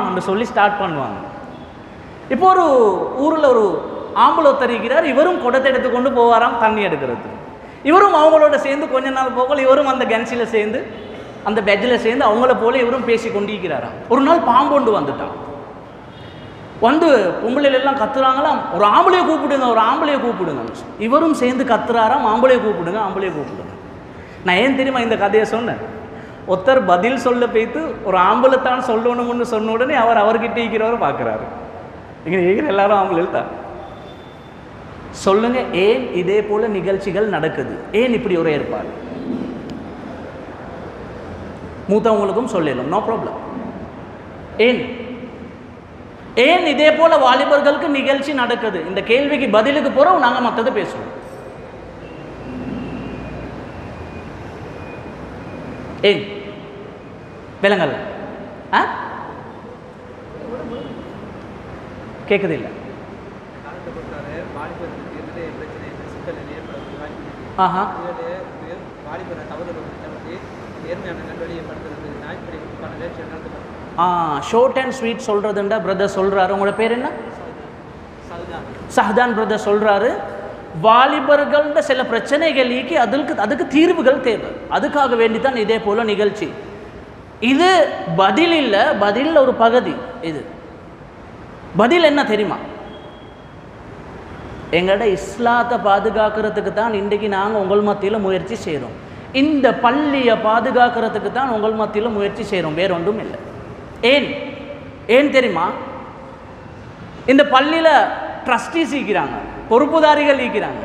என்று சொல்லி ஸ்டார்ட் பண்ணுவாங்க. இப்போ ஒரு ஊரில் ஒரு ஆம்பளை தெரிவிக்கிறார் இவரும் குடத்தை எடுத்துக்கொண்டு போவாராம் தண்ணி எடுக்கிறது இவரும் அவங்களோட சேர்ந்து கொஞ்ச நாள் போகல இவரும் அந்த கன்சியில் சேர்ந்து அந்த பெட்ஜில் சேர்ந்து அவங்கள போல இவரும் பேசி கொண்டிருக்கிறாராம். ஒரு நாள் பாம்பொண்டு வந்துட்டான். வந்து பொம்பளையில எல்லாம் கத்துறாங்களாம். ஒரு ஆம்பளையை கூப்பிடுங்க ஒரு ஆம்பளையை கூப்பிடுங்க. இவரும் சேர்ந்து கத்துறாராம் ஆம்பளையை கூப்பிடுங்க ஆம்பளையை கூப்பிடுங்க. நான் ஏன் தெரியுமா இந்த கதையை சொன்னேன்? ஒருத்தர் பதில் சொல்ல போய்த்து ஒரு ஆம்பளைத்தான் சொல்லணும்னு சொன்ன உடனே அவர் அவர்கிட்ட இருக்கிறவரை பார்க்குறாரு. இங்கே இருக்கிற எல்லாரும் ஆம்பளை தான். சொல்லுங்க ஏன் இதே போல நிகழ்ச்சிகள் நடக்குது? ஏன் இப்படி ஒரு ஏற்பாடு? மூத்தவங்களுக்கும் சொல்லலாம் நோ ப்ராப்ளம் ஏன்? ஏன் இதே போல வாலிபர்களுக்கு நிகழ்ச்சி நடக்குது? இந்த கேள்விக்கு பதிலுக்கு போறோம் நாங்க மத்தது பேசுவோம். ஏன்? விலங்கல்ல ஆ? கேட்குது இல்லை ஆஹா. ஆ ஷோர்ட் அண்ட் ஸ்வீட் சொல்கிறதுண்டா பிரதர் சொல்கிறாரு உங்களோட பேர் என்ன? சஹதான் பிரதர் சொல்கிறாரு வாலிபர்கள்ட சில பிரச்சனைகளுக்கு அதுக்கு அதுக்கு தீர்வுகள் தேவை. அதுக்காக வேண்டி தான் இதே போல் நிகழ்ச்சி. இது பதில் இல்லை பதிலில் ஒரு பகுதி இது. பதில் என்ன தெரியுமா? எங்களோட இஸ்லாத்தை பாதுகாக்கிறதுக்கு தான் இன்றைக்கு நாங்கள் உங்கள் மத்தியில் முயற்சி செய்கிறோம் இந்த பள்ளியை பாதுகாக்கிறதுக்கு தான் உங்கள் மத்தியில் முயற்சி செய்கிறோம் வேற ஒன்றும் இல்லை. ஏன்? ஏன் தெரியுமா? இந்த பள்ளியில் ட்ரஸ்டீஸ் ஈக்கிறாங்க பொறுப்புதாரிகள் ஈக்கிறாங்க.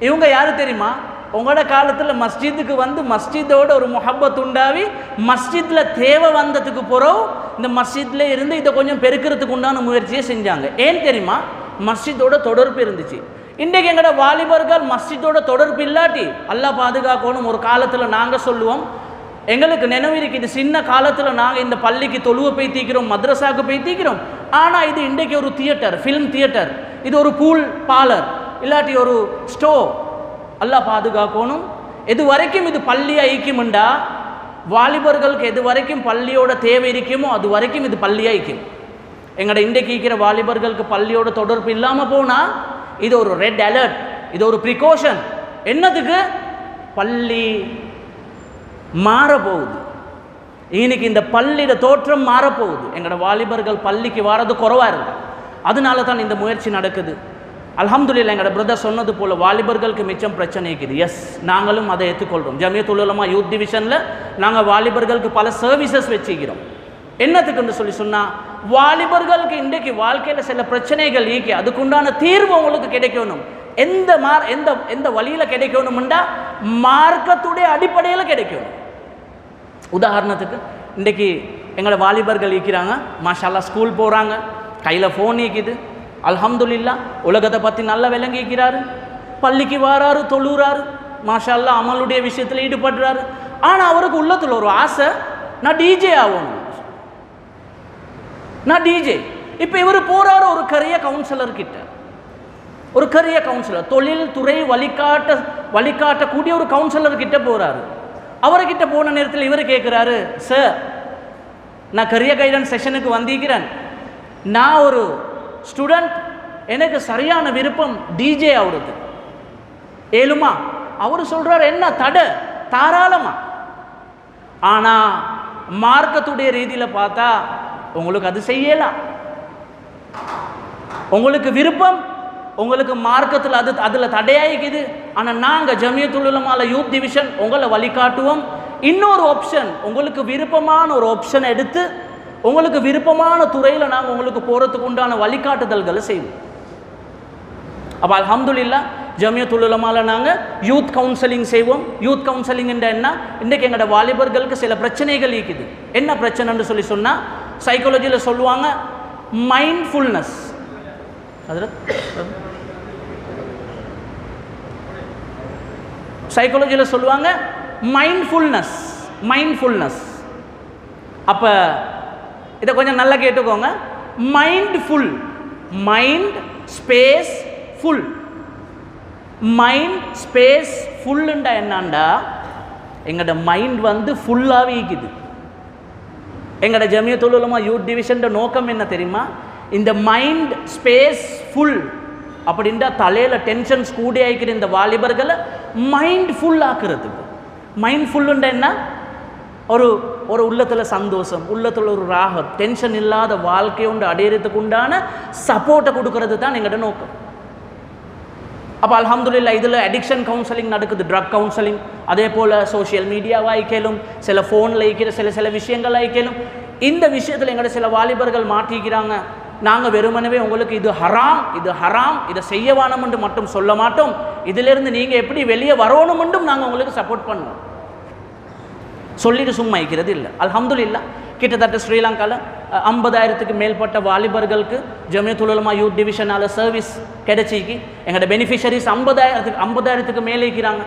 இவங்க யாரு தெரியுமா? உங்களோட காலத்தில் மஸ்ஜிதுக்கு வந்து மஸ்ஜிதோட ஒரு முஹப்பத் உண்டாவி மஸ்ஜிதில் தேவை வந்ததுக்கு பிறகு இந்த மஸ்ஜிதில் இருந்து இதை கொஞ்சம் பெருக்கிறதுக்கு உண்டான முயற்சியை செஞ்சாங்க. ஏன் தெரியுமா? மஸ்ஜிதோட தொடர்பு இருந்துச்சு. இன்றைக்கு எங்களோட வாலிபர்கள் மஸ்ஜிதோட தொடர்பு இல்லாட்டி அல்லா பாதுகாக்கணும் ஒரு காலத்தில் நாங்கள் சொல்லுவோம். எங்களுக்கு நினைவு இருக்குது சின்ன காலத்தில் நாங்கள் இந்த பள்ளிக்கு தொழுவை போய் தீக்கிறோம் மദ്രஸாவுக்கு போய் தீக்கிறோம். ஆனால் இது இன்றைக்கு ஒரு தியேட்டர் ஃபிலிம் தியேட்டர் இது ஒரு பூல் பாலர் இல்லாட்டி ஒரு ஸ்டோ அல்லாஹ் பாதுகாக்கணும். எது வரைக்கும் இது பள்ளி ஐக்கியமுண்டா வாலிபர்களுக்கு எது வரைக்கும் பள்ளியோட தேவை இருக்குமோ அது வரைக்கும் இது பள்ளி ஐக்கியம். எங்களோட இன்றைக்கு இருக்கிற வாலிபர்களுக்கு பள்ளியோட தொடர்பு இல்லாமல் போனால் இது ஒரு ரெட் அலர்ட் இது ஒரு ப்ரிகாஷன் என்னதுக்கு பள்ளி மாறப்போகுது. இன்னைக்கு இந்த பள்ளியோட தோற்றம் மாறப்போகுது. எங்களோட வாலிபர்கள் பள்ளிக்கு வாரது குறவாக இருக்கு. அதனால தான் இந்த முயற்சி நடக்குது. அலமதுல்லா எங்களோட பிரதர் சொன்னது போல் வாலிபர்களுக்கு மிச்சம் பிரச்சனை இருக்குது. எஸ் நாங்களும் அதை ஏற்றுக்கொள்கிறோம் ஜமியத் உலமா யூத் டிவிஷனில் நாங்கள் வாலிபர்களுக்கு பல சர்வீசஸ் வச்சுக்கிறோம். என்னத்துக்குன்னு சொல்லி சொன்னால் வாலிபர்களுக்கு இன்றைக்கு வாழ்க்கையில் சில பிரச்சனைகள் ஈக்கி அதுக்குண்டான தீர்வு உங்களுக்கு கிடைக்கணும். எந்த மார் எந்த எந்த வழியில் கிடைக்கணும்டா மார்க்கத்துடைய அடிப்படையில் கிடைக்கணும். உதாரணத்துக்கு இன்றைக்கி எங்களை வாலிபர்கள் ஈக்கிறாங்க மாஷாலா ஸ்கூல் போகிறாங்க கையில் ஃபோன் இருக்குது அல்ஹம்துல்லா உலகத்தை பற்றி நல்லா விளங்கிக்கிறாரு. பள்ளிக்கு வாராரு தொழுறாரு மாஷால்லா அமலுடைய விஷயத்தில் ஈடுபடுறாரு. ஆனால் அவருக்கு உள்ளத்தில் ஒரு ஆசை நான் டிஜே ஆகணும். நான் டிஜே இப்போ இவர் போகிறாரு ஒரு கரிய கவுன்சிலர் கிட்ட. ஒரு கரிய கவுன்சிலர் தொழில் துறை வழிகாட்ட வழிகாட்டக்கூடிய ஒரு கவுன்சிலர் கிட்ட போறாரு. அவர்கிட்ட போன நேரத்தில் இவர் கேட்குறாரு சார் நான் கரிய கைடன்ஸ் செஷனுக்கு வந்திருக்கிறேன். நான் ஒரு ஸ்டூடெண்ட் எனக்கு சரியான விருப்பம் டிஜே ஆகுறது ஏழுமா? அவர் சொல்கிறார் என்ன தடை தாராளமா? ஆனால் மார்க்கத்துடைய ரீதியில் பார்த்தா உங்களுக்கு அது செய்யலாம் உங்களுக்கு விருப்பம் உங்களுக்கு மார்க்கத்தில் அது அதில் தடையாயிக்குது. ஆனால் நாங்கள் ஜமியத்துலமால யூத் டிவிஷன் உங்களை வழிகாட்டுவோம். இன்னொரு ஆப்ஷன் உங்களுக்கு விருப்பமான ஒரு ஆப்ஷன் எடுத்து உங்களுக்கு விருப்பமான துறையில் நாங்கள் உங்களுக்கு போகிறதுக்கு உண்டான வழிகாட்டுதல்களை செய்வோம். அப்போ அல்ஹம்துலில்லா ஜமியத்துலமால நாங்கள் யூத் கவுன்சிலிங் செய்வோம். யூத் கவுன்சிலிங் என்ன? இன்றைக்கு எங்களோட வாலிபர்களுக்கு சில பிரச்சனைகள் இருக்குது. என்ன பிரச்சனைன்னு சொல்லி சொன்னால் சைக்காலஜியில் சொல்லுவாங்க மைண்ட்ஃபுல்னஸ் அதில் சைக்காலஜியில் சொல்லுவாங்க மைண்ட்ஃபுல்னஸ் மைண்ட்ஃபுல்னஸ் அப்போ இதை கொஞ்சம் நல்லா கேட்டுக்கோங்க. Mind full mind space full mind space ஃபுல்லுண்டா என்னான்டா எங்களோட மைண்ட் வந்து ஃபுல்லாகவே இருக்குது எங்களோட ஜமிய உலமா யூத் டிவிஷன் நோக்கம் என்ன தெரியுமா? இந்த மைண்ட் ஸ்பேஸ் ஃபுல் அப்படின்டா தலையில் டென்ஷன்ஸ் கூடி ஆயிக்கிற இந்த வாலிபர்களை மைண்ட் ஃபுல் ஆக்குறதுக்கு. மைண்ட் ஃபுல்லுண்டா என்ன? ஒரு ஒரு உள்ளத்தில் சந்தோஷம் உள்ளத்தில் ஒரு ராகம் டென்ஷன் இல்லாத வாழ்க்கை உண்டு அடையிறதுக்கு உண்டான சப்போர்ட்டை கொடுக்கறது தான் எங்கள்கிட்ட நோக்கம். அப்போ அலமதுல்லா இதில் அடிக்ஷன் கவுன்சிலிங் நடக்குது ட்ரக் கவுன்சிலிங் அதே போல் சோஷியல் மீடியாவாக ஐக்கலும் சில ஃபோனில் ஐக்கிற சில சில விஷயங்கள் ஐக்கலும் இந்த விஷயத்தில் எங்களோட சில வாலிபர்கள் மாட்டிக்கிறாங்க. நாங்கள் வெறுமனவே உங்களுக்கு இது ஹராம் இது ஹராம் இதை செய்ய மட்டும் சொல்ல மாட்டோம். இதிலிருந்து நீங்கள் எப்படி வெளியே வரணுமென்றும் நாங்கள் உங்களுக்கு சப்போர்ட் பண்ணுவோம். சொல்லிட்டு சும்மா இருக்கிறது இல்லை. அல்ஹம்துலில்லா கிட்டத்தட்ட ஸ்ரீலங்காவில் ஐம்பதாயிரத்துக்கு மேற்பட்ட வாலிபர்களுக்கு ஜமியத்துலமா யூத் டிவிஷனால் சர்வீஸ் கிடைச்சிக்கு எங்களோட பெனிஃபிஷரிஸ் ஐம்பதாயிரத்துக்கு ஐம்பதாயிரத்துக்கு மேலே இருக்கிறாங்க.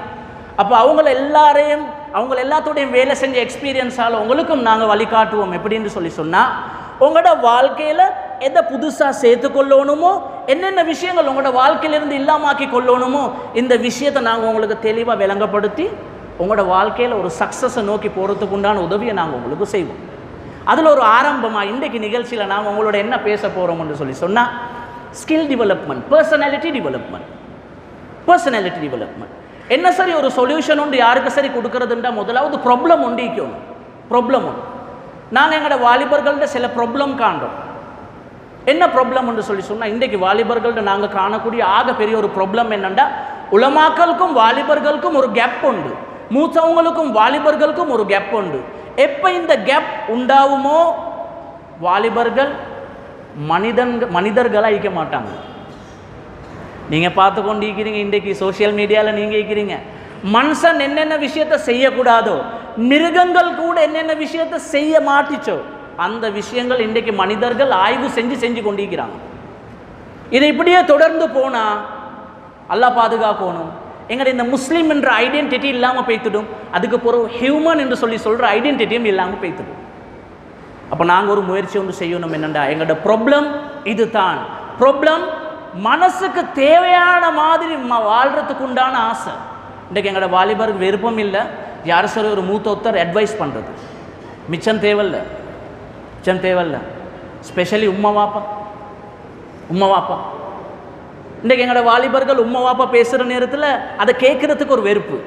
அப்போ அவங்கள எல்லாரையும் அவங்கள எல்லாத்தோடையும் வேலை செஞ்ச எக்ஸ்பீரியன்ஸால் உங்களுக்கும் நாங்கள் வழிகாட்டுவோம் எப்படின்னு சொல்லி சொன்னால் உங்களோட வாழ்க்கையில் எதை புதுசாக சேர்த்து கொள்ளணுமோ என்னென்ன விஷயங்கள் உங்களோட வாழ்க்கையிலிருந்து இல்லாமாக்கி கொள்ளணுமோ இந்த விஷயத்தை நாங்கள் உங்களுக்கு தெளிவாக விளங்கப்படுத்தி உங்களோட வாழ்க்கையில் ஒரு சக்ஸஸை நோக்கி போகிறதுக்கு உண்டான உதவியை நாங்கள் உங்களுக்கு செய்வோம். அதில் ஒரு ஆரம்பமாக இன்றைக்கு நிகழ்ச்சியில் நாங்கள் உங்களோட என்ன பேச போகிறோம்னு சொல்லி சொன்னால் skill development personality development personality development என்ன சரி ஒரு சொல்யூஷன் உண்டு யாருக்கு சரி கொடுக்கறதுன்றா முதலாவது ப்ராப்ளம் உண்டு ப்ராப்ளம் உண்டு. நாங்கள் எங்களோட வாலிபர்கள்ட்ட சில ப்ராப்ளம் காண்றோம். என்ன ப்ராப்ளம்னு சொல்லி சொன்னால் இன்றைக்கு வாலிபர்கள்ட்ட நாங்கள் காணக்கூடிய ஆக பெரிய ஒரு ப்ராப்ளம் என்னென்னா உலமாக்களுக்கும் வாலிபர்களுக்கும் ஒரு கேப் உண்டு. மூத்தவங்களுக்கும் வாலிபர்களுக்கும் ஒரு கேப் உண்டு. எப்போ இந்த கேப் உண்டாகுமோ வாலிபர்கள் மனிதன் மனிதர்களாக இருக்க மாட்டாங்க. நீங்கள் பார்த்து கொண்டு இருக்கிறீங்க இன்றைக்கு சோஷியல் மீடியாவில் நீங்கள் இருக்கிறீங்க. மனுஷன் என்னென்ன விஷயத்தை செய்யக்கூடாதோ மிருகங்கள் கூட என்னென்ன விஷயத்தை செய்ய மாட்டிச்சோ அந்த விஷயங்கள் இன்றைக்கு மனிதர்கள் ஆய்வு செஞ்சு செஞ்சு கொண்டிருக்கிறாங்க. இது இப்படியே தொடர்ந்து போனால் அல்லாஹ் பாதுகாக்கணும். எங்கட இந்த முஸ்லீம் என்ற ஐடென்டிட்டி இல்லாமல் போய்த்துடும். அதுக்கு பிறகு ஹியூமன் என்று சொல்லி சொல்கிற ஐடென்டிட்டியும் இல்லாமல் போய்த்துடும். அப்போ நாங்கள் ஒரு முயற்சி ஒன்று செய்யணும் என்னென்னா எங்களோட ப்ராப்ளம் இது தான் ப்ராப்ளம் மனசுக்கு தேவையான மாதிரி வாழ்கிறதுக்கு உண்டான ஆசை. இன்றைக்கு எங்களோட வாலிபருக்கு விருப்பம் இல்லை. யார் சார் ஒரு மூத்த ஒருத்தர் அட்வைஸ் பண்ணுறது மிச்சம் தேவையில்ல. மிச்சம் தேவையில்ல. ஸ்பெஷலி உம்மா வாப்பா. உம்மா வாப்பா. இன்றைக்கு எங்களோட வாலிபர்கள் உம்மா வாப்பா பேசுகிற நேரத்தில் அதை கேட்குறதுக்கு ஒரு வெறுப்பு.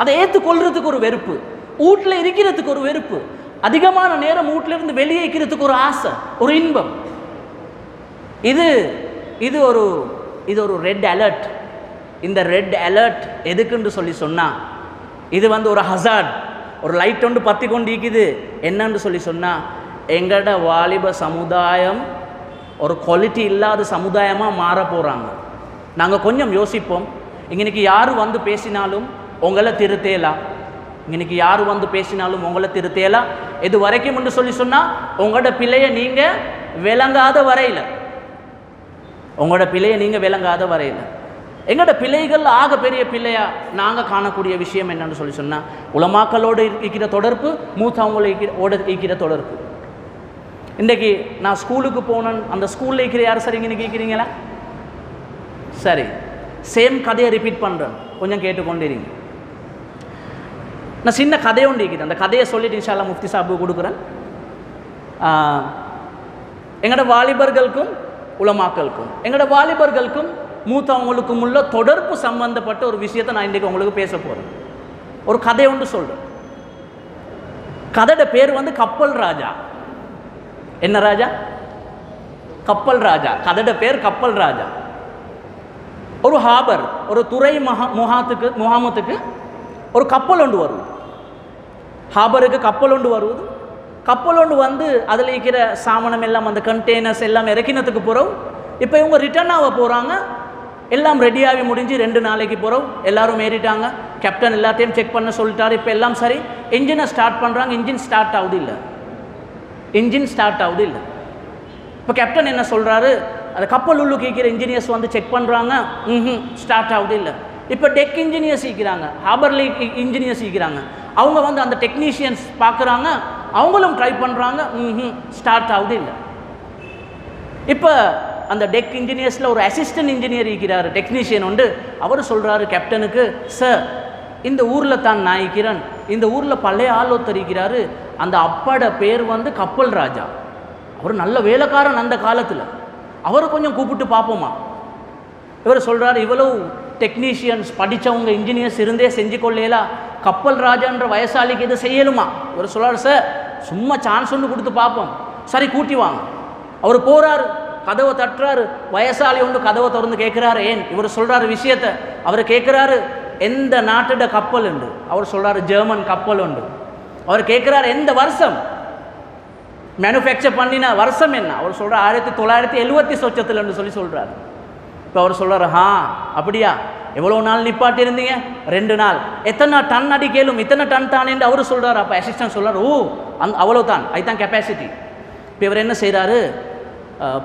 அதை ஏற்றுக்கொள்றதுக்கு ஒரு வெறுப்பு. வீட்டில் இருக்கிறதுக்கு ஒரு வெறுப்பு. அதிகமான நேரம் வீட்டிலிருந்து வெளியே இருக்கிறதுக்கு ஒரு ஆசை ஒரு இன்பம். இது இது ஒரு இது ஒரு ரெட் அலர்ட் இந்த ரெட் அலர்ட் எதுக்குன்னு சொல்லி சொன்னால் இது வந்து ஒரு ஹசார்ட் ஒரு லைட் ஒன்று பற்றி கொண்டு இருக்குது என்னன்னு சொல்லி சொன்னால் எங்களோட வாலிப சமுதாயம் ஒரு குவாலிட்டி இல்லாத சமுதாயமாக மாற போகிறாங்க நாங்கள் கொஞ்சம் யோசிப்போம். இன்னைக்கு யார் வந்து பேசினாலும் உங்களை திருத்தேலா. இன்னைக்கு யார் வந்து பேசினாலும் உங்களை திருத்தேலா. இது வரைக்கும் என்று சொல்லி சொன்னால் உங்களோட பிள்ளையை நீங்கள் விளங்காத வரையில். உங்களோட பிள்ளையை நீங்கள் விளங்காத வரையில். எங்களோட பிள்ளைகள் ஆக பெரிய பிள்ளையா நாங்கள் காணக்கூடிய விஷயம் என்னன்னு சொல்லி சொன்னால் உலமாக்களோடு இருக்கிற தொடர்பு மூத்தவங்களோட இருக்கிற ஓட இருக்கிற தொடர்பு. இன்றைக்கி நான் ஸ்கூலுக்கு போனேன். அந்த ஸ்கூலில் இருக்கிற யார் சார் இங்கே கேட்குறீங்களா சரி சேம் கதையை ரிப்பீட் பண்ணுறேன் கொஞ்சம் கேட்டுக்கொண்டிருங்க. நான் சின்ன கதையை ஒன்று இருக்குது அந்த கதையை சொல்லிட்டு இன்ஷால்லா முஃப்தி சாபு கொடுக்குறேன். எங்களோட வாலிபர்களுக்கும் உலமாக்களுக்கும் எங்களோட வாலிபர்களுக்கும் மூத்தவங்களுக்கும் உள்ள தொடர்பு சம்பந்தப்பட்ட ஒரு விஷயத்தை நான் இன்றைக்கி உங்களுக்கு பேச போகிறேன் ஒரு கதை ஒன்று சொல்கிறேன் கதையோட பேர் வந்து கப்பல் ராஜா. என்ன ராஜா? கப்பல் ராஜா. கதையோட பேர் கப்பல் ராஜா. ஒரு ஹாபர் ஒரு துறை மகா முகாத்துக்கு முகாமத்துக்கு ஒரு கப்பல் ஒன்று வருவது ஹாபருக்கு கப்பல் ஒன்று வருவது கப்பல் ஒன்று வந்து அதில் இருக்கிற சாமணம் எல்லாம் அந்த கண்டெய்னர்ஸ் எல்லாம் இறக்கினத்துக்கு போகிறோம் இப்போ இவங்க ரிட்டர்ன் ஆக போகிறாங்க எல்லாம் ரெடியாகி முடிஞ்சு ரெண்டு நாளைக்கு போகிறோம் எல்லாரும் ஏறிட்டாங்க. கேப்டன் எல்லாத்தையும் செக் பண்ண சொல்லிட்டாரு. இப்போ எல்லாம் சரி. இன்ஜினை ஸ்டார்ட் பண்ணுறாங்க இன்ஜின் ஸ்டார்ட் ஆகுது இல்லை? இன்ஜின் ஸ்டார்ட் ஆகுது இல்லை? இப்போ கேப்டன் என்ன சொல்கிறாரு அந்த கப்பல் உள்ளு இருக்கிற இன்ஜினியர்ஸ் வந்து செக் பண்ணுறாங்க ம் ஸ்டார்ட் ஆகுது இல்லை. இப்போ டெக் இன்ஜினியர்ஸ் ஈக்கிறாங்க ஹாபர்லி இன்ஜினியர்ஸ் ஈக்கிறாங்க அவங்க வந்து அந்த டெக்னீஷியன்ஸ் பார்க்குறாங்க அவங்களும் ட்ரை பண்ணுறாங்க ம் ஸ்டார்ட் ஆகுது இல்லை. இப்போ அந்த டெக் இன்ஜினியர்ஸில் ஒரு அசிஸ்டன்ட் இன்ஜினியர் இருக்கிறார் டெக்னீஷியன் உண்டு. அவர் சொல்கிறாரு கேப்டனுக்கு சார் இந்த ஊரில் தான் நாய்க்கிறன் இந்த ஊரில் பழைய ஆள் ஒருத்தர் இருக்கிறாரு. அந்த அப்பாட பேர் வந்து கப்பல் ராஜா. அவர் நல்ல வேலைக்காரன் அந்த காலத்தில். அவரை கொஞ்சம் கூப்பிட்டு பார்ப்போமா? இவர் சொல்கிறார் இவ்வளவு டெக்னீஷியன்ஸ் படிச்சவங்க இன்ஜினியர்ஸ் இருந்தே செஞ்சு கொள்ளையிலா கப்பல் ராஜான்ற வயசாளிக்கு இது செய்யலுமா? இவர் சொல்கிறார் சார் சும்மா சான்ஸ் ஒன்று கொடுத்து பார்ப்போம். சரி கூட்டி வாங்க. அவர் போகிறாரு கதவை தட்டுறாரு வயசாளி ஒன்று கதவை திறந்து கேட்குறாரு. ஏன்? இவர் சொல்கிறாரு விஷயத்த. அவர் கேட்குறாரு எந்த நாட்டோட கப்பல் உண்டு? அவர் சொல்கிறாரு ஜெர்மன் கப்பல் உண்டு. அவர் கேட்குறாரு எந்த வருஷம்? மேனுஃபேக்சர் பண்ணின வருஷம் என்ன? அவர் சொல்கிறார் ஆயிரத்தி தொள்ளாயிரத்தி எழுபத்தி சொச்சத்தில்னு சொல்லி சொல்கிறார் இப்போ அவர் சொல்கிறார் ஹா அப்படியா? எவ்வளோ நாள் நிப்பாட்டி இருந்தீங்க ரெண்டு நாள். எத்தனை டன் அடி கேளும்? இத்தனை டன் தானேன்னு அவர் சொல்கிறார் அப்போ அசிஸ்டன்ட் சொல்கிறார் ஓ அந் அவ்வளோ தான். அதுதான் கெப்பாசிட்டி இப்போ இவர் என்ன செய்கிறாரு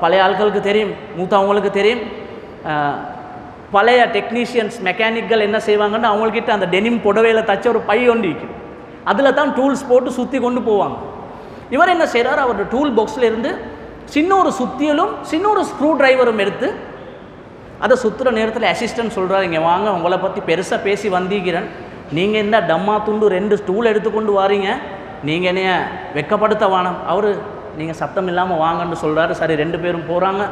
பழைய ஆட்களுக்கு தெரியும் மூத்தவங்களுக்கு தெரியும். பழைய டெக்னீஷியன்ஸ் மெக்கானிக்கல் என்ன செய்வாங்கன்னு அவங்கக்கிட்ட அந்த டெனிம் புடவையில் தச்ச ஒரு பை ஒன்று விற்கும் அதில் தான் டூல்ஸ் போட்டு சுற்றி கொண்டு போவாங்க. இவர் என்ன செய்கிறார் அவருடைய டூல் பாக்ஸில் இருந்து சின்ன ஒரு சுத்தியலும் சின்ன ஒரு ஸ்க்ரூ டிரைவரும் எடுத்து அதை சுற்றுற நேரத்தில் அசிஸ்டன்ட் சொல்கிறார் இங்கே வாங்க உங்களை பற்றி பெருசாக பேசி வந்தீங்கிறேன் நீங்கள் என்ன டம்மா துண்டு ரெண்டு ஸ்டூல் எடுத்துக்கொண்டு வாரீங்க. நீங்கள் என்னைய வெக்கப்படுத்த வானம் அவர் நீங்கள் சத்தம் இல்லாமல் வாங்கன்னு சொல்கிறாரு சரி ரெண்டு பேரும் போகிறாங்க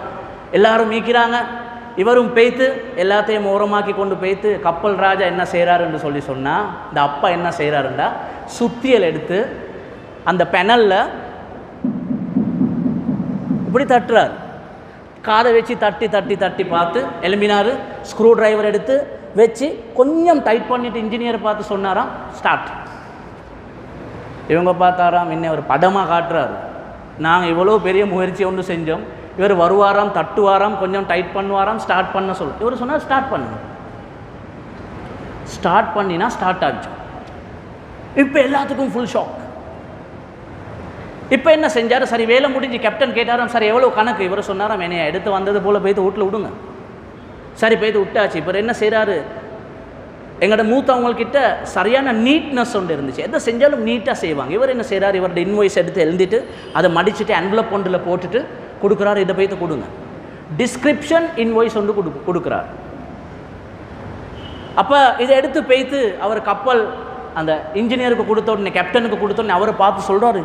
எல்லாரும் மீக்கிறாங்க இவரும் பேய்த்து எல்லாத்தையும் ஓரமாக்கி கொண்டு பேய்த்து கப்பல் ராஜா என்ன செய்கிறாருன்னு சொல்லி சொன்னால் இந்த அப்பா என்ன செய்கிறாருண்டா சுத்தியல் எடுத்து அந்த பெனலில் இப்படி தட்டுறாரு. காதை வச்சு தட்டி தட்டி தட்டி பார்த்து எலும்பினார் ஸ்க்ரூ டிரைவர் எடுத்து வச்சு கொஞ்சம் டைட் பண்ணிவிட்டு இன்ஜினியரை பார்த்து சொன்னாராம் ஸ்டார்ட் இவங்க பார்த்தாராம் இன்னும் ஒரு படமாக காட்டுறாரு. நாங்கள் இவ்வளோ பெரிய முயற்சி ஒன்று செஞ்சோம். இவர் வருவாராம் தட்டுவாராம் கொஞ்சம் டைட் பண்ணுவாராம் ஸ்டார்ட் பண்ண சொல்லு. இவர் சொன்னார் ஸ்டார்ட் பண்ணுங்க ஸ்டார்ட் பண்ணினா ஸ்டார்ட் ஆச்சு. இப்போ எல்லாத்துக்கும் ஃபுல் ஷாக் இப்போ என்ன செஞ்சார்? சரி வேலை முடிஞ்சு கேப்டன் கேட்டாராம் சார் எவ்வளோ கணக்கு? இவர் சொன்னாராம் என்னைய எடுத்து வந்தது போல் போய்த்து வீட்டில் விடுங்க. சரி போய்த்து விட்டாச்சு. இப்போ என்ன செய்கிறாரு எங்களோட மூத்தவங்கக்கிட்ட சரியான நீட்னஸ் ஒன்று இருந்துச்சு. எதை செஞ்சாலும் நீட்டாக செய்வாங்க. இவர் என்ன செய்கிறார் இவரோட இன்வாய்ஸ் எடுத்து எழுதிட்டு அதை மடிச்சுட்டு என்வலப் ஒன்றில் போட்டுட்டு கொடுக்குறாரு. இதை போய்த்து கொடுங்க. டிஸ்கிரிப்ஷன் இன்வாய்ஸ் ஒன்று கொடு கொடுக்குறார். அப்போ இதை எடுத்து பேய்த்து அவர் கப்பல் அந்த இன்ஜினியருக்கு கொடுத்த உடனே கேப்டனுக்கு கொடுத்த உடனே அவரை பார்த்து சொல்கிறாரு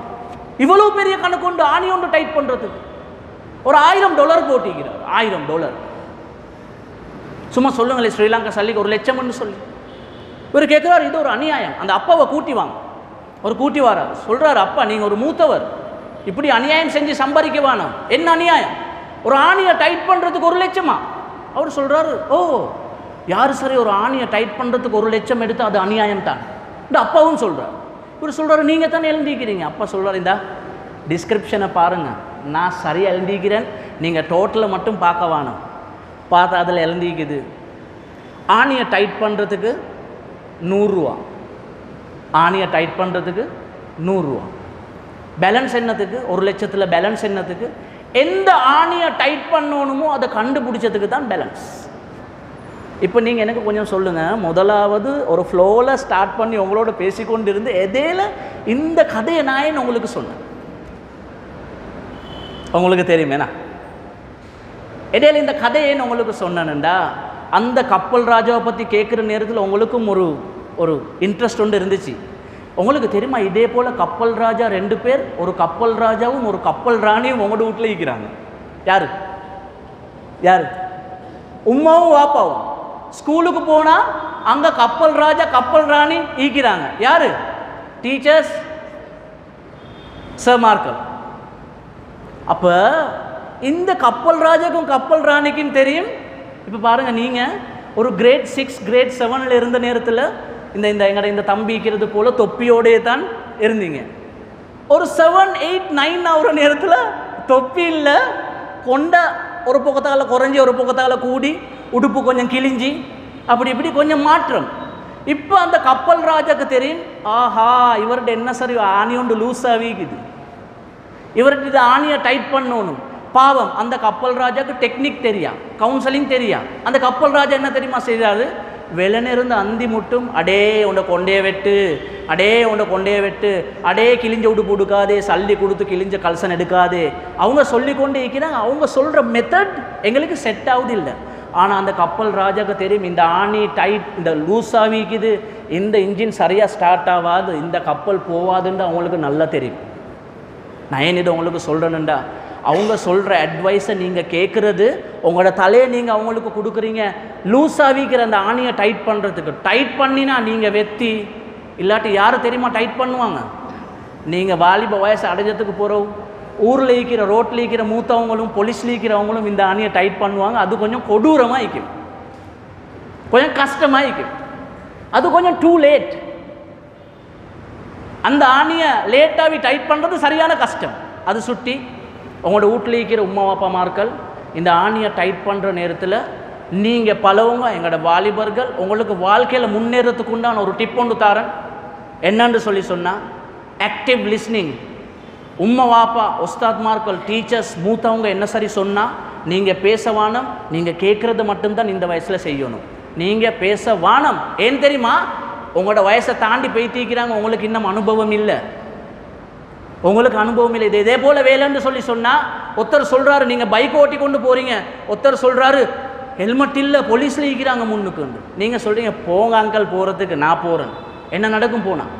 இவ்வளோ பெரிய கணக்கு கொண்டு ஆணி ஒன்று டைட் பண்ணுறதுக்கு ஒரு ஆயிரம் டாலர் போட்டிக்கிறார் ஆயிரம் டாலர் சும்மா சொல்லுங்களேன் ஸ்ரீலங்கா சல்லிக்கு ஒரு லட்சம்னு சொல்லி. இவர் கேட்குறாரு இது ஒரு அநியாயம். அந்த அப்பாவை கூட்டி வாங்க. அவர் கூட்டி வரார். சொல்கிறார் அப்பா நீங்கள் ஒரு மூத்தவர். இப்படி அநியாயம் செஞ்சு சம்பாதிக்க வேணாம். என்ன அநியாயம்? ஒரு ஆணியை டைட் பண்ணுறதுக்கு ஒரு லட்சமா? அவர் சொல்கிறாரு ஓ யார் சரி ஒரு ஆணியை டைட் பண்ணுறதுக்கு ஒரு லட்சம் எடுத்து அது அநியாயம் தான் இந்த அப்பாவும் சொல்கிறார் இவர் சொல்கிறாரு நீங்கள் தானே எழுந்திக்கிறீங்க அப்போ சொல்கிறார் இந்தா டிஸ்கிரிப்ஷனை பாருங்கள் நான் சரியாக எழுந்திக்கிறேன் நீங்கள் டோட்டலை மட்டும் பார்க்க வேணாம். பார்த்தா அதில் எழுந்திக்குது ஆணியை டைட் பண்ணுறதுக்கு நூறுரூவா. ஆணியை டைட் பண்ணுறதுக்கு நூறுரூவா. பேலன்ஸ் என்னத்துக்கு ஒரு லட்சத்தில் பேலன்ஸ் என்னத்துக்கு எந்த ஆணியை டைட் பண்ணணுமோ அதை கண்டுபிடிச்சதுக்கு தான் பேலன்ஸ் இப்போ நீங்கள் எனக்கு கொஞ்சம் சொல்லுங்கள் முதலாவது ஒரு ஃப்ளோவில் ஸ்டார்ட் பண்ணி உங்களோட பேசிக்கொண்டு இருந்து எதையில் இந்த கதையை நான் உங்களுக்கு சொன்னேன்? உங்களுக்கு தெரியுமேண்ணா? இடையில இந்த கதையை உங்களுக்கு சொன்னேன்டா? அந்த கப்பல் ராஜாவை பற்றி கேட்குற நேரத்தில் உங்களுக்கும் ஒரு ஒரு இன்ட்ரெஸ்ட் ஒன்று இருந்துச்சு. உங்களுக்கு தெரியுமா? இதே போல் கப்பல் ராஜா ரெண்டு பேர் ஒரு கப்பல் ராஜாவும் ஒரு கப்பல் ராணியும் உங்களோட வீட்டில் இருக்கிறாங்க. யார்? யார்? உமாவும் வாப்பாவும். ஸ்கூலுக்கு போனால் அங்கே கப்பல் ராஜா கப்பல் ராணி ஈக்கிறாங்க. யார்? டீச்சர்ஸ் சர் மார்க்கல் அப்போ இந்த கப்பல் ராஜாக்கும் கப்பல் ராணிக்கும் தெரியும்? இப்போ பாருங்கள் நீங்கள் ஒரு கிரேட் சிக்ஸ் கிரேட் செவனில் இருந்த நேரத்தில் இந்த இந்த எங்கட இந்த தம்பி இருக்கிறது போல் தொப்பியோடையே தான் இருந்தீங்க. ஒரு செவன் எயிட் நைன் ஆகிற நேரத்தில் தொப்பி இல்லை கொண்ட ஒரு பக்கத்தால் குறைஞ்சி ஒரு பக்கத்தால் கூடி உடுப்பு கொஞ்சம் கிழிஞ்சி அப்படி இப்படி கொஞ்சம் மாற்றம். இப்போ அந்த கப்பல் ராஜாக்கு தெரியும் ஆஹா இவர்கிட்ட என்ன சரி ஆணி ஒன்று லூஸாக வீக்குது இவர்கிட்ட இது ஆணியை டைட் பண்ணணும். பாவம் அந்த கப்பல் ராஜாக்கு டெக்னிக் தெரியா கவுன்சிலிங் தெரியா. அந்த கப்பல் ராஜா என்ன தெரியுமா செய்தாரு? வெள்ளனிருந்து அந்தி முட்டும் அடே உன்னை கொண்டே வெட்டு அடே உன்னை கொண்டே வெட்டு அடே கிழிஞ்ச உடுப்பு உடுக்காதே சல்லி கொடுத்து கிழிஞ்ச கல்சன் எடுக்காதே. அவங்க சொல்லி கொண்டே இருக்கிறாங்க அவங்க சொல்கிற மெத்தட் எங்களுக்கு செட் ஆகுது இல்லை ஆனால் அந்த கப்பல் ராஜாக்கு தெரியும் இந்த ஆணி டைட் இந்த லூஸாக வீக்குது இந்த இன்ஜின் சரியாக ஸ்டார்ட் ஆகாது இந்த கப்பல் போவாதுன்னு அவங்களுக்கு நல்லா தெரியும். நான் இதை உங்களுக்கு சொல்கிறேன்டா அவங்க சொல்கிற அட்வைஸை நீங்கள் கேட்குறது உங்களோட தலையை நீங்கள் அவங்களுக்கு கொடுக்குறீங்க. லூஸாக வீக்கிற அந்த ஆணியை டைட் பண்ணுறதுக்கு டைட் பண்ணினா நீங்கள் வெத்தி இல்லாட்டி யார் தெரியுமா டைட் பண்ணுவாங்க? நீங்கள் வாலிப வயசு அடைஞ்சதுக்கு போகிறோம் ஊரில் இருக்கிற ரோட்டில் இருக்கிற மூத்தவங்களும் போலீஸில் இருக்கிறவங்களும் இந்த ஆணியை டைட் பண்ணுவாங்க. அது கொஞ்சம் கொடூரமாக இருக்கும் கொஞ்சம் கஷ்டமாக இருக்கும் அது கொஞ்சம் டூ லேட் அந்த ஆணியை லேட்டாகவே டைட் பண்ணுறது சரியான கஷ்டம். அது சுட்டி உங்களோட வீட்டில் இருக்கிற உமா அப்பாமார்கள் இந்த ஆணியை டைட் பண்ணுற நேரத்தில் நீங்கள் பலவங்க எங்களோட வாலிபர்கள் உங்களுக்கு வாழ்க்கையில் முன்னேறதுக்கு உண்டான ஒரு டிப் ஒன்று தாரன். என்னன்னு சொல்லி சொன்னால் ஆக்டிவ் லிஸ்னிங் உம்மை வாப்பா ஒஸ்தாத்மார்கள் டீச்சர்ஸ் மூத்தவங்க என்ன சரி சொன்னால் நீங்கள் பேச வானம் நீங்கள் கேட்குறது மட்டும்தான் இந்த வயசில் செய்யணும். நீங்கள் பேச வானம். ஏன் தெரியுமா? உங்களோட வயசை தாண்டி பேத்திக்கிறாங்க உங்களுக்கு இன்னும் அனுபவம் இல்லை. உங்களுக்கு அனுபவம் இல்லை. இது இதே போல் வேலைன்னு சொல்லி சொன்னால் ஒருத்தர் சொல்கிறாரு நீங்கள் பைக் ஓட்டி கொண்டு போகிறீங்க ஒருத்தர் சொல்கிறாரு ஹெல்மெட் இல்லை போலீஸில் இருக்கிறாங்க முன்னுக்கு நீங்கள் சொல்கிறீங்க போங்க அங்கல் போகிறதுக்கு நான் போகிறேன் என்ன நடக்கும் போனால்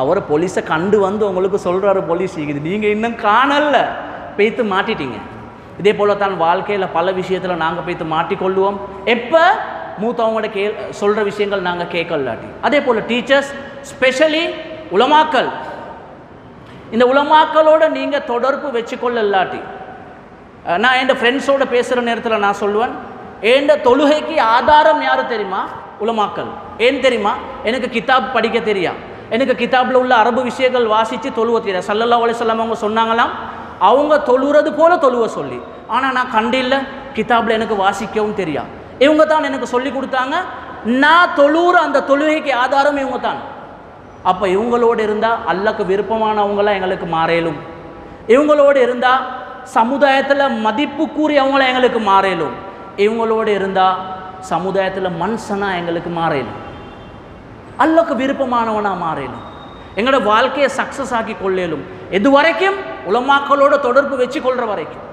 அவரை போலீஸை கண்டு வந்து உங்களுக்கு சொல்கிறாரு போலீஸ் இது நீங்கள் இன்னும் காணல. பேய்த்து மாட்டிட்டீங்க. இதே போல தான் வாழ்க்கையில் பல விஷயத்தில் நாங்கள் பேய்த்து மாட்டிக்கொள்ளுவோம். எப்போ? மூத்தவங்களோட கே சொல்கிற விஷயங்கள் நாங்கள் கேட்கலாட்டி. அதே போல் டீச்சர்ஸ் ஸ்பெஷலி உலமாக்கல் இந்த உலமாக்களோட நீங்கள் தொடர்பு வச்சுக்கொள்ள இல்லாட்டி நான் என் ஃப்ரெண்ட்ஸோட பேசுகிற நேரத்தில் நான் சொல்லுவேன் என் தொழுகைக்கு ஆதாரம் யார் தெரியுமா? உலமாக்கல் ஏன் தெரியுமா? எனக்கு கிதாப் படிக்க தெரியும் எனக்கு கிதாபில் உள்ள அரபு விஷயங்கள் வாசித்து தொழுவ தெரியல சல்லல்லா அலிசல்லாம் அவங்க சொன்னாங்களாம் அவங்க தொழுறது போல தொழுவ சொல்லி. ஆனால் நான் கண்டில்ல கிதாப்பில் எனக்கு வாசிக்கவும் தெரியா. இவங்க தான் எனக்கு சொல்லி கொடுத்தாங்க நான் தொழுற அந்த தொழுகைக்கு ஆதாரம் இவங்க தான். அப்போ இவங்களோடு இருந்தால் அல்லக்கு விருப்பமானவங்களாம் எங்களுக்கு மாறேலும். இவங்களோடு இருந்தால் சமுதாயத்தில் மதிப்புக்குரியவங்கள எங்களுக்கு மாறேலும். இவங்களோடு இருந்தால் சமுதாயத்தில் மனுஷனாக எங்களுக்கு மாறேலும். அல்லக்கு விருப்பமானவனாக மாறேலும் எங்களோட வாழ்க்கையை சக்ஸஸ் ஆக்கி கொள்ளேலும். எது வரைக்கும் உலமாக்களோட தொடர்பு வச்சு கொள்கிற வரைக்கும்.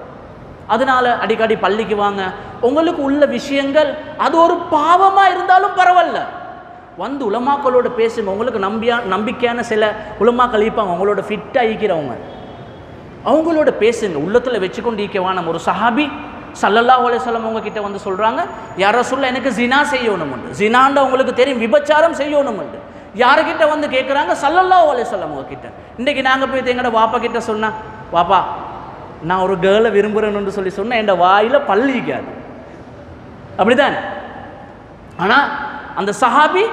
அதனால் அடிக்கடி பள்ளிக்கு வாங்க. உங்களுக்கு உள்ள விஷயங்கள் அது ஒரு பாவமாக இருந்தாலும் பரவாயில்ல. வந்து உலமாக்களோட பேசுங்க. உங்களுக்கு நம்பியா நம்பிக்கையான சில உலமாக்கள் இருப்பாங்க. அவங்களோட ஃபிட்டாக ஈக்கிறவங்க அவங்களோட பேசுங்க. உள்ளத்தில் வச்சுக்கொண்டு கொண்டு நம்ம ஒரு சஹாபி சல்லல்லா அலையம் உங்ககிட்ட வந்து சொல்கிறாங்க யார சொல்ல எனக்கு ஜினா செய்யணும் உண்டு. ஜினாண்ட அவங்களுக்கு தெரியும் விபச்சாரம் செய்யணும் உண்டு. யாருக்கிட்ட வந்து கேட்குறாங்க சல்லல்லா அலையம் உங்ககிட்ட. இன்றைக்கி நாங்கள் போய் எங்களோட வாப்பா கிட்ட சொன்னால் வாப்பா நான் ஒரு கேர்ளை விரும்புகிறேன்னு சொல்லி சொன்னேன் என் வாயில் பள்ளிக்காது அப்படிதான்? ஆனால் அந்த சஹாபி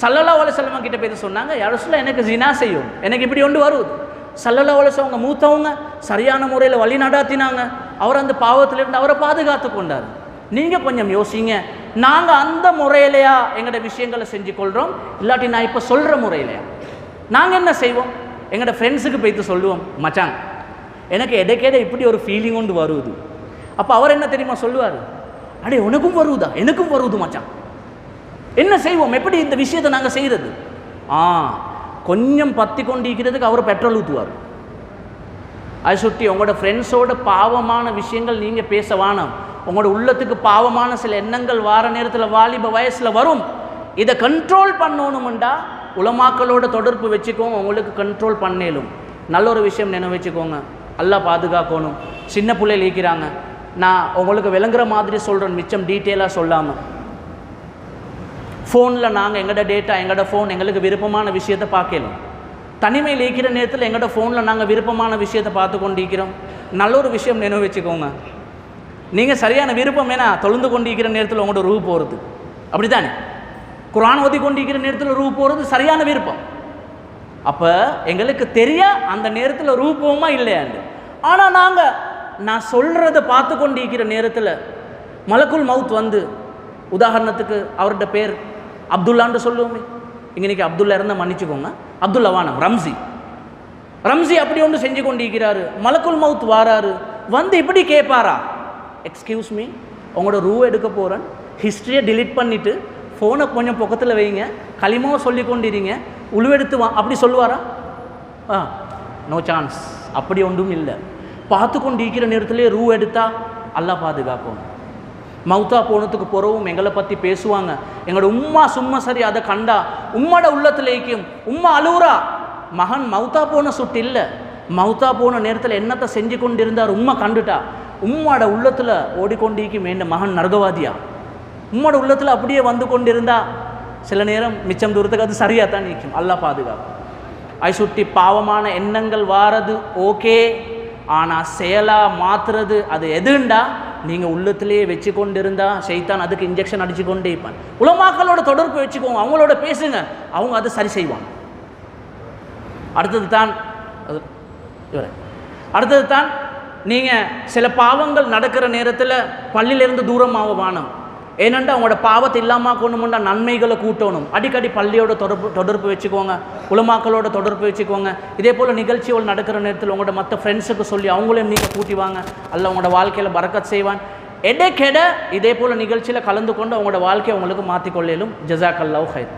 சல்லல்லா அலிசல்லம் கிட்ட போய் சொன்னாங்க யார சொல்ல எனக்கு ஜினா செய்யும் எனக்கு இப்படி ஒன்று வருது. சல்லல்லா அலிசம் அவங்க மூத்தவங்க சரியான முறையில் வழி நடாத்தினாங்க. அவர் அந்த பாவத்திலிருந்து அவரை பாதுகாத்து கொண்டார். நீங்கள் கொஞ்சம் யோசிங்க. நாங்கள் அந்த முறையிலையா எங்களோட விஷயங்களை செஞ்சு கொள்கிறோம் இல்லாட்டி நான் இப்போ சொல்கிற முறையிலையா? நாங்கள் என்ன செய்வோம்? எங்களோட ஃப்ரெண்ட்ஸுக்கு போய்த்து சொல்லுவோம் மச்சான் எனக்கு எடைக்கேட இப்படி ஒரு ஃபீலிங் ஒன்று வருது. அப்போ அவர் என்ன தெரியுமா சொல்லுவார்? அடே உனக்கும் வருவதா எனக்கும் வருவது மச்சான். என்ன செய்வோம்? எப்படி இந்த விஷயத்தை நாங்கள் செய்கிறது ஆ கொஞ்சம் பற்றி கொண்டு இருக்கிறதுக்கு அவர் பெட்ரோல் ஊற்றுவார் அதை சுற்றி உங்களோட ஃப்ரெண்ட்ஸோட பாவமான விஷயங்கள் நீங்கள் பேச வேணாம் உங்களோட உள்ளத்துக்கு பாவமான சில எண்ணங்கள் வார நேரத்தில் வாலிப வயசில் வரும். இதை கண்ட்ரோல் பண்ணணுமெண்டா உலமாக்களோட தொடர்பு வச்சுக்கோங்க உங்களுக்கு கண்ட்ரோல் பண்ணேலும். நல்ல ஒரு விஷயம் நினைவு வச்சுக்கோங்க. நல்லா பாதுகாக்கணும். சின்ன பிள்ளைகள் இருக்கிறாங்க நான் உங்களுக்கு விளங்குற மாதிரி சொல்கிறேன் மிச்சம் டீட்டெயிலாக சொல்லாமல் ஃபோனில் நாங்கள் எங்களோட டேட்டா எங்களோட ஃபோன் எங்களுக்கு விருப்பமான விஷயத்தை பார்க்கலாம் தனிமையில் இருக்கிற நேரத்தில் எங்கள்கிட்ட ஃபோனில் நாங்கள் விருப்பமான விஷயத்தை பார்த்து கொண்டிருக்கிறோம். நல்ல ஒரு விஷயம் நினைவு வச்சுக்கோங்க. நீங்கள் சரியான விருப்பம் ஏன்னா தொழுந்து கொண்டிருக்கிற நேரத்தில் உங்களோட ரூ போகிறது அப்படி தானே குரான் ஓதி கொண்டிருக்கிற நேரத்தில் ரூ போகிறது சரியான விருப்பம். அப்போ எங்களுக்கு தெரியா? அந்த நேரத்தில் ரூ போவோமா இல்லையாண்டு. ஆனால் நாங்கள் நான் சொல்கிறத பார்த்து கொண்டிருக்கிற நேரத்தில் மலக்குல் மவுத் வந்து உதாரணத்துக்கு அவர்கிட்ட பேர் அப்துல்லான்னு சொல்லுவோமே. இன்றைக்கி அப்துல்லா இருந்தால் மன்னிச்சுக்கோங்க. அப்துல்லா வானம் ரம்சி. ரம்சி அப்படி ஒன்று செஞ்சு கொண்டிருக்கிறாரு. மலக்குல் மவுத் வாராரு. வந்து இப்படி கேட்பாரா? எக்ஸ்கியூஸ் மீ உங்களோட ரூ எடுக்க போகிறேன் ஹிஸ்ட்ரியை டிலீட் பண்ணிவிட்டு ஃபோனை கொஞ்சம் பக்கத்தில் வைங்க. களிமாவை சொல்லி கொண்டிருங்க. உழுவெடுத்து வா. அப்படி சொல்லுவாரா? ஆ நோ சான்ஸ் அப்படி ஒன்றும் இல்லை. பார்த்து கொண்டு இருக்கிற நேரத்திலே ரூ எடுத்தா அல்லா பாதுகாப்போம் மௌத்தா போனதுக்கு பிறவும் எங்களை பற்றி பேசுவாங்க. எங்களோட உம்மா சும்மா சரி அதை கண்டா உம்மோட உள்ளத்துலேக்கும் உம்மா அழுவுறா. மகன் மௌத்தா போன சுட்டு இல்லை. மௌத்தா போன நேரத்தில் என்னத்தை செஞ்சு கொண்டு இருந்தார் உம்மா கண்டுட்டா. உம்மாட உள்ளத்தில் ஓடிக்கொண்டிருக்கும் என் மகன் நரகவாதியா. உம்மோட உள்ளத்தில் அப்படியே வந்து கொண்டிருந்தா சில நேரம் மிச்சம் தூரத்துக்கு அது சரியாக தான் நிற்கும் அல்லா பாதுகாப்பு ஐ சுட்டி பாவமான எண்ணங்கள் வாரது ஓகே. ஆனால் செயலாக மாற்றுறது அது எதுண்டா? நீங்கள் உள்ளத்திலேயே வச்சு கொண்டு இருந்தால் ஷைத்தான் அதுக்கு இன்ஜெக்ஷன் அடிச்சு கொண்டே இருப்பான். உலமாக்களோட தொடர்பு வச்சுக்கோங்க அவங்களோட பேசுங்க அவங்க அதை சரி செய்வாங்க. அடுத்தது தான் அது அடுத்தது தான் நீங்கள் சில பாவங்கள் நடக்கிற நேரத்தில் பள்ளியிலேருந்து தூரமாக வானம் ஏனென்றா அவங்களோட பாவத்தை இல்லாமல் கொண்டுமுண்டா நன்மைகளை கூட்டணும்? அடிக்கடி பள்ளியோட தொடர்பு தொடர்பு வச்சுக்கோங்க. உலமாக்களோட தொடர்பு வச்சுக்கோங்க. இதே போல் நிகழ்ச்சிகள் நடக்கிற நேரத்தில் உங்களோட மற்ற ஃப்ரெண்ட்ஸுக்கு சொல்லி அவங்களையும் நீங்கள் கூட்டி வாங்க. அல்ல உங்களோட வாழ்க்கையில் பறக்கத் செய்வான். எடை கெட இதே போல் நிகழ்ச்சியில் கலந்து கொண்டு அவங்களோட வாழ்க்கையை உங்களுக்கு மாற்றிக்கொள்ளலும் ஜசாக் அல்லாஹ் ஹைத்